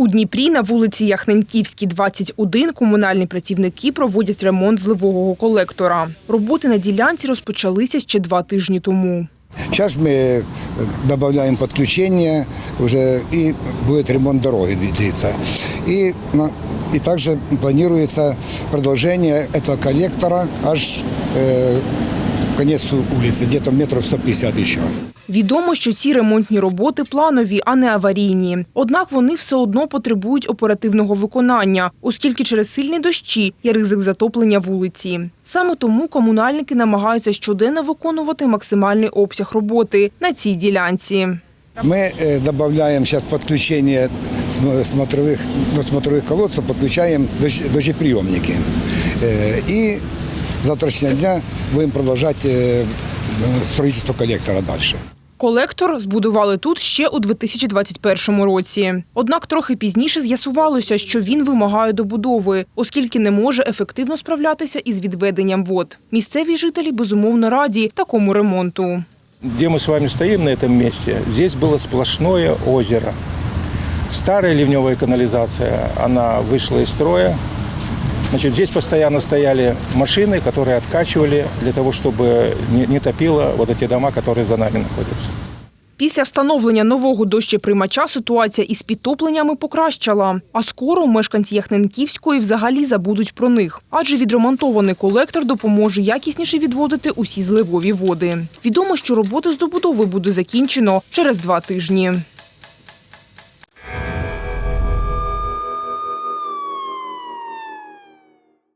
У Дніпрі на вулиці Яхненківській, 21, комунальні працівники проводять ремонт зливового колектора. Роботи на ділянці розпочалися ще два тижні тому. Сейчас мы э, добавляем подключение уже и будет ремонт дороги длиться. И, на- и также планируется продолжение этого коллектора аж э, к конец улицы, где-то метров 150 еще. Відомо, що ці ремонтні роботи планові, а не аварійні. Однак вони все одно потребують оперативного виконання, оскільки через сильні дощі є ризик затоплення вулиці. Саме тому комунальники намагаються щоденно виконувати максимальний обсяг роботи на цій ділянці. Мы э, добавляем сейчас подключение см- смотровых, до смотровых колодцев, подключаем дощ- дождеприемники. Э, И с завтрашнего дня будем продолжать э, строительство коллектора дальше. Колектор збудували тут ще у 2021 році. Однак трохи пізніше з'ясувалося, що він вимагає добудови, оскільки не може ефективно справлятися із відведенням вод. Місцеві жителі безумовно раді такому ремонту. Где мы с вами стоим на этом месте, здесь было сплошное озеро. Старая ливневая канализация, она вышла из строя. Значит, здесь постоянно стояли машины, которые откачивали для того, чтобы не, не топило вот эти дома, которые за нами находятся. Після встановлення нового дощеприймача ситуація із підтопленнями покращала. А скоро мешканці Яхненківської взагалі забудуть про них, адже відремонтований колектор допоможе якісніше відводити усі зливові води. Відомо, що роботи з добудови буде закінчено через два тижні.